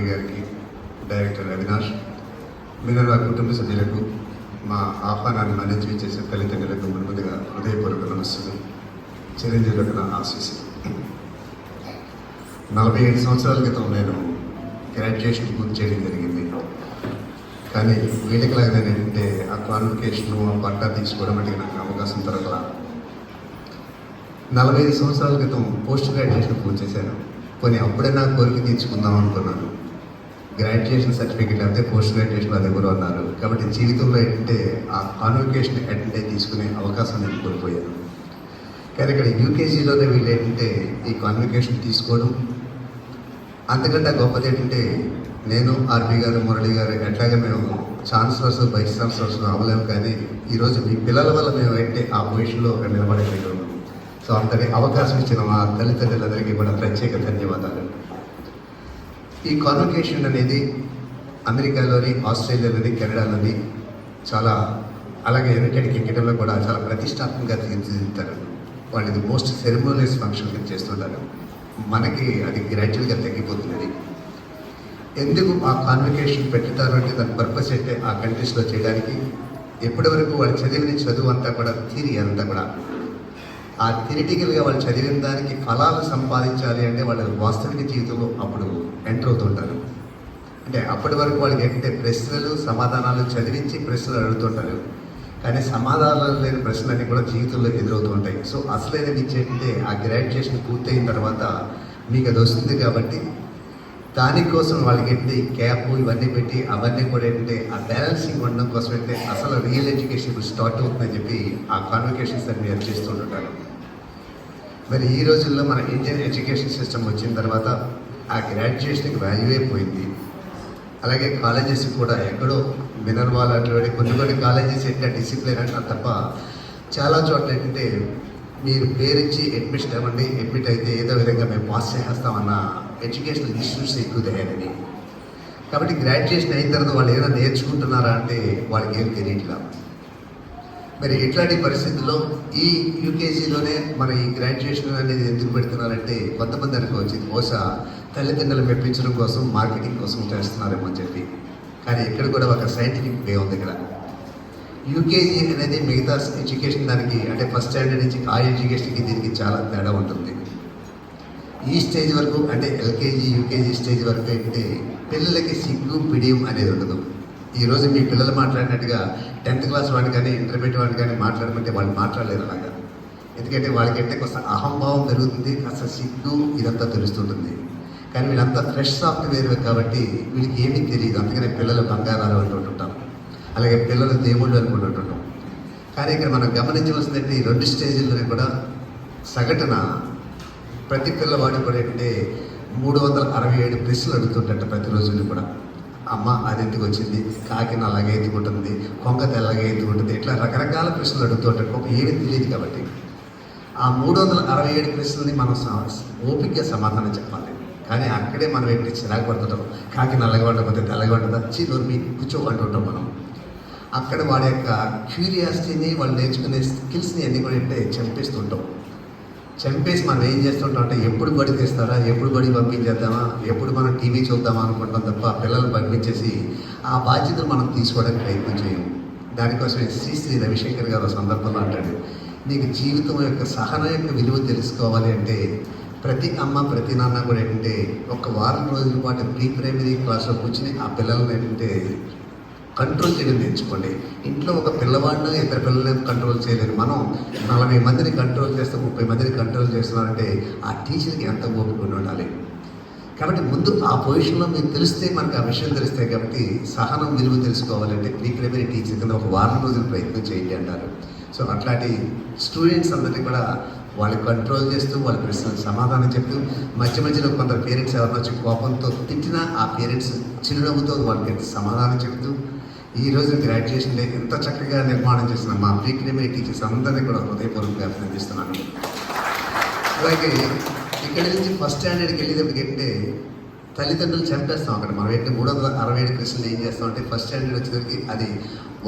ఆర్పి గారికి director Avinash Minerva కుటుంబ సభ్యులకు మా ఆహ్వానాన్ని మన్నించి చేసే తల్లిదండ్రులకు ముందుగా హృదయపూర్వక నమస్సులు చిరంజీవులకు నా ఆశీస్సు. నలభై ఐదు సంవత్సరాల క్రితం నేను గ్రాడ్యుయేషన్ పూర్తి చేయడం జరిగింది. కానీ వీళ్ళకిలాగా నేను ఏంటంటే ఆ క్వాలిఫికేషను ఆ పట్టా తీసుకోవడం అంటే నాకు అవకాశం దొరకల. నలభై ఐదు సంవత్సరాల క్రితం పోస్ట్ గ్రాడ్యుయేషన్ పూర్తి చేశాను. కొన్ని అప్పుడే నా కోరిక తీర్చుకుందాం అనుకున్నాను. గ్రాడ్యుయేషన్ సర్టిఫికేట్ అంతే పోస్ట్ గ్రాడ్యుయేషన్ అది కూడా ఉన్నారు. కాబట్టి జీవితంలో ఏంటంటే ఆ కాన్వకేషన్ అటెండ్ తీసుకునే అవకాశం నేను కోల్పోయాను. కానీ ఇక్కడ యూకేజీలోనే వీళ్ళు ఏంటంటే ఈ కాన్వకేషన్ తీసుకోవడం అంతకంటే గొప్పది ఏంటంటే నేను ఆర్పి గారు మురళి గారు ఎట్లాగే మేము ఛాన్సలర్స్ వైస్ ఛాన్సలర్స్ అవ్వలేము కానీ ఈరోజు మీ పిల్లల వల్ల మేము ఏంటంటే ఆ పొజిషన్లో నిలబడగలిగాము. సో అంతటి అవకాశం ఇచ్చిన మా తల్లిదండ్రులందరికీ కూడా ప్రత్యేక ధన్యవాదాలు. ఈ కాన్వకేషన్ అనేది అమెరికాలోని ఆస్ట్రేలియాలోని కెనడాలోని చాలా అలాగే యునైటెడ్ కింగ్డమ్లో కూడా చాలా ప్రతిష్టాత్మకంగా తీర్చిదిద్దుతారు. వాళ్ళు ఇది మోస్ట్ సెరమోనియస్ ఫంక్షన్ చేస్తుంటారు. మనకి అది గ్రాడ్యువల్గా తగ్గిపోతున్నది. ఎందుకు ఆ కాన్వకేషన్ పెట్టుతారు అంటే దాని పర్పస్ అయితే ఆ కంట్రీస్లో చేయడానికి ఎప్పటి వరకు వాళ్ళు చదివిన చదువు అంతా కూడా థియరీ అంతా కూడా ఆ థిరిటికల్గా వాళ్ళు చదివిన దానికి ఫలాలు సంపాదించాలి అంటే వాళ్ళ వాస్తవిక జీవితంలో అప్పుడు ఎంటర్ అవుతుంటారు అంటే అప్పటి వరకు వాళ్ళకి ఏంటంటే ప్రశ్నలు సమాధానాలు చదివించి ప్రశ్నలు అడుగుతుంటారు కానీ సమాధానాలు లేని ప్రశ్నలన్నీ కూడా జీవితంలో ఎదురవుతూ ఉంటాయి. సో అసలైన విద్య ఏంటంటే ఆ గ్రాడ్యుయేషన్ పూర్తయిన తర్వాత మీకు అది వస్తుంది కాబట్టి దానికోసం వాళ్ళకి ఏంటి క్యాప్ ఇవన్నీ పెట్టి అవన్నీ కూడా ఏంటంటే ఆ బ్యాలెన్సింగ్ ఉండడం కోసం అయితే అసలు రియల్ ఎడ్యుకేషన్ ఇప్పుడు స్టార్ట్ అవుతుందని చెప్పి ఆ కాన్వకేషన్స్ అన్ని చేస్తూ చేస్తుంటారు మరి ఈ రోజుల్లో మన ఇండియన్ ఎడ్యుకేషన్ సిస్టమ్ వచ్చిన తర్వాత ఆ గ్రాడ్యుయేషన్కి వాల్యూ అయిపోయింది అలాగే కాలేజెస్ కూడా ఎక్కడో మినర్వా అటువంటి కొన్ని కొన్ని కాలేజెస్ ఏంటంటే డిసిప్లిన్ అంటారు తప్ప చాలా చోట్ల ఏంటంటే మీరు పేరిచ్చి అడ్మిషన్ ఇవ్వండి అడ్మిట్ అయితే ఏదో విధంగా మేము పాస్ చేసేస్తామన్న ఎడ్యుకేషనల్ ఇన్స్టిట్యూట్స్ ఎక్కువ తయారని కాబట్టి గ్రాడ్యుయేషన్ అయిన తర్వాత వాళ్ళు ఏదైనా నేర్చుకుంటున్నారా అంటే వాళ్ళకి ఏం తెలియట్లా. మరి ఇట్లాంటి పరిస్థితుల్లో ఈ యూకేజీలోనే మన ఈ గ్రాడ్యుయేషన్ అనేది ఎందుకు పెడుతున్నారంటే కొంతమంది అనుకోవచ్చు బహుశా తల్లిదండ్రులు మెప్పించడం కోసం మార్కెటింగ్ కోసం చేస్తున్నారేమో అని చెప్పి. కానీ ఇక్కడ కూడా ఒక సైంటిఫిక్ వే ఉంది ఇక్కడ. యూకేజీ అనేది మిగతా ఎడ్యుకేషన్ దానికి అంటే ఫస్ట్ స్టాండర్డ్ నుంచి ఆ ఎడ్యుకేషన్కి దీనికి చాలా తేడా ఉంటుంది. ఈ స్టేజ్ వరకు అంటే ఎల్కేజీ యూకేజీ స్టేజ్ వరకు అయితే పిల్లలకి సిగ్గు పిడియం అనేది ఉండదు. ఈరోజు మీ పిల్లలు మాట్లాడినట్టుగా టెన్త్ క్లాస్ వాడిని కానీ ఇంటర్మీడియట్ వాడిని కానీ మాట్లాడమంటే వాళ్ళు మాట్లాడలేరు అలాగా. ఎందుకంటే వాళ్ళకి అంటే కొంత అహంభావం పెరుగుతుంది కాస్త సిగ్గు ఇదంతా తెలుస్తుంటుంది. కానీ వీళ్ళంతా ఫ్రెష్ సాఫ్ట్వేర్ కాబట్టి వీళ్ళకి ఏమీ తెలియదు అందుకనే పిల్లలు బంగారాలు అంటుంటుంటాం అలాగే పిల్లలు దేవుళ్ళు అనుకుంటుంటాం కానీ ఇక్కడ మనం గమనించవలసిందంటే ఈ రెండు స్టేజీల్లోనే కూడా సగటున ప్రతి పిల్లవాడు కూడా ఏంటంటే మూడు వందల అరవై ఏడు ప్రశ్నలు అడుగుతుంటట ప్రతిరోజుని కూడా. అమ్మ అది ఎందుకు వచ్చింది? కాకిన అలాగే ఎత్తుకుంటుంది కొంగ తెల్లగా ఎత్తుకుంటుంది ఇట్లా రకరకాల ప్రశ్నలు అడుగుతుంటారు ఒక ఏమీ తెలియదు కాబట్టి. ఆ మూడు వందల అరవై ఏడు ప్రశ్నల్ని మనం ఓపిక ఓపికగా సమాధానం చెప్పాలి. కానీ అక్కడే మనం ఏంటి? చిరాకు పడుతుంటాం. కాకి నల్లగా పడకపోతే తెల్లగా ఉంటుందా? చీ నోరు మీ ఉంటాం మనం. అక్కడ వాడి యొక్క క్యూరియాసిటీని వాళ్ళు నేర్చుకునే స్కిల్స్ని అన్ని కూడా అంటే చంపేస్తుంటాం చంపేసి మనం ఏం చేస్తుంటాం అంటే ఎప్పుడు బడి తీస్తారా ఎప్పుడు బడి పంపించేద్దామా ఎప్పుడు మనం టీవీ చూద్దామా అనుకుంటాం తప్ప పిల్లల్ని పంపించేసి ఆ బాధ్యతలు మనం తీసుకోవడానికి ప్రయత్నం చేయము. దానికోసమే శ్రీ శ్రీ రవిశంకర్ గారు సందర్భంలో అంటాడు నీకు జీవితం యొక్క సహన యొక్క విలువ తెలుసుకోవాలి అంటే ప్రతి అమ్మ ప్రతి నాన్న కూడా ఏంటంటే ఒక వారం రోజుల పాటు ప్రీ ప్రైమరీ క్లాస్లో కూర్చుని ఆ పిల్లల్ని ఏంటంటే కంట్రోల్ చేయడం నేర్చుకోండి. ఇంట్లో ఒక పిల్లవాడిని ఇద్దరు పిల్లల్ని కంట్రోల్ చేయలేరు. మనం నలభై మందిని కంట్రోల్ చేస్తే ముప్పై మందిని కంట్రోల్ చేస్తున్నారంటే ఆ టీచర్కి ఎంత ఓపిక ఉండాలి? కాబట్టి ముందు ఆ పొజిషన్లో మీకు తెలిస్తే మనకు ఆ విషయం తెలుస్తాయి కాబట్టి సహనం విలువ తెలుసుకోవాలంటే ప్రీక్రమరీ టీచర్ కింద ఒక వారం రోజులు ప్రయత్నం చేయండి అంటారు. సో అట్లాంటి స్టూడెంట్స్ అందరినీ కూడా వాళ్ళు కంట్రోల్ చేస్తూ వాళ్ళ ప్రశ్నలకు సమాధానం చెప్తూ మధ్య మధ్యలో కొందరు పేరెంట్స్ ఎవరినొచ్చి కోపంతో తిట్టినా ఆ పేరెంట్స్ చిరునవ్వుతో వాళ్ళకి సమాధానం చెప్తూ ఈ రోజు గ్రాడ్యుయేషన్ డే ఎంత చక్కగా నిర్మాణం చేసిన మా ప్రీ టీచర్స్ అందరినీ కూడా హృదయపూర్వకంగా అభినందిస్తున్నాను. అలాగే ఇక్కడ నుంచి ఫస్ట్ స్టాండర్డ్కి వెళ్ళేటప్పటికి ఏంటంటే తల్లిదండ్రులు చంపేస్తాం అక్కడ. మనం ఏంటంటే మూడు వందల అరవై ఏడు ప్రశ్నలు ఏం చేస్తాం అంటే ఫస్ట్ స్టాండర్డ్ వచ్చేసరికి అది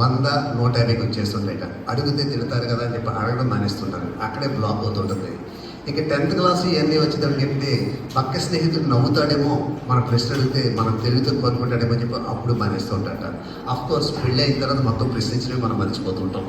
వంద నూట యాభైకి వచ్చేస్తుంటాయి అడిగితే తిడతారు కదా అని చెప్పి అడగడం మానేస్తుంటారు. అక్కడే బ్లాక్ అవుతుంటుంది. ఇక టెన్త్ క్లాస్ ఇవన్నీ వచ్చేటప్పటికంటే పక్క స్నేహితుడు నవ్వుతాడేమో మన ప్రశ్న అడిగితే మనం తెలివితో కోరుకుంటాడేమో అని చెప్పి అప్పుడు మానేస్తూ ఉంటాట కోర్స్ పెళ్ళి అయిన తర్వాత మొత్తం ప్రశ్నించడమే మనం మర్చిపోతుంటాం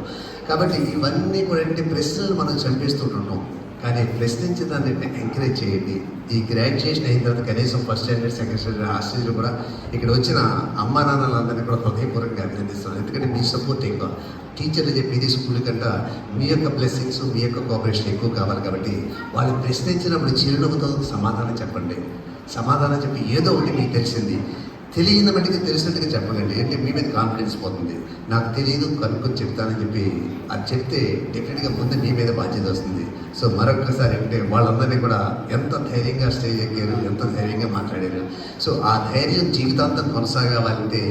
కాబట్టి ఇవన్నీ కూడా ప్రశ్నలు మనం చంపేస్తుంటుంటాం కానీ ప్రశ్నించడాన్ని ఎంకరేజ్ చేయండి. ఈ గ్రాడ్యుయేషన్ అయిన తర్వాత కనీసం ఫస్ట్ స్టాండర్డ్ సెకండ్ స్టాండర్డ్ ఆ స్టేజ్లో కూడా ఇక్కడ వచ్చిన అమ్మా నాన్నలందరినీ కూడా హృదయపూర్వకంగా అభినందిస్తున్నాను ఎందుకంటే మీ సపోర్ట్ ఎక్కువ. టీచర్లు చెప్పేది స్కూల్ కంటే మీ యొక్క బ్లెస్సింగ్స్ మీ యొక్క కోఆపరేషన్ ఎక్కువ కావాలి కాబట్టి వాళ్ళు ప్రశ్నించినప్పుడు చిరునవ్వుతో సమాధానం చెప్పండి. సమాధానం చెప్పి ఏదో ఒకటి మీకు తెలిసింది. తెలియని మట్టికి తెలిసినట్టుగా చెప్పకండి. అంటే మీ మీద కాన్ఫిడెన్స్ పోతుంది. నాకు తెలియదు కనుక్కొని చెప్తానని చెప్పి అది చెప్తే డెఫినెట్గా ముందు మీ మీద బాధ్యత వస్తుంది. సో మరొకసారి అంటే వాళ్ళందరినీ కూడా ఎంత ధైర్యంగా స్టేజ్ ఎక్కారు ఎంత ధైర్యంగా మాట్లాడారు. సో ఆ ధైర్యం జీవితాంతం కొనసాగాలంటే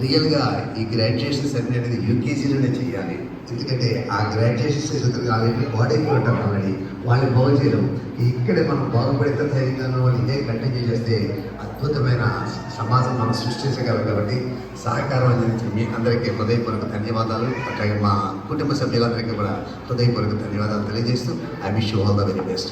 రియల్గా ఈ గ్రాడ్యుయేషన్ సెరమనీ అనేది యూకేజీలోనే చేయాలి. ఎందుకంటే ఆ గ్రాడ్యుయేషన్ చదువుతున్న ఆల్రెడీ బాడీ ఉంటాం ఆల్రెడీ వాళ్ళని బాగు చేయడం. ఇక్కడే మనం బాగుపడితే ధైర్యంగా ఉన్న వాళ్ళు ఇదే కంటిన్యూ చేస్తే అద్భుతమైన సమాజం మనం సృష్టించగలం కాబట్టి సహకారం అందించిన మీ అందరికీ హృదయపూర్వక ధన్యవాదాలు. అట్లాగే మా కుటుంబ సభ్యులందరికీ కూడా హృదయపూర్వక ధన్యవాదాలు తెలియజేస్తూ I wish you all the very best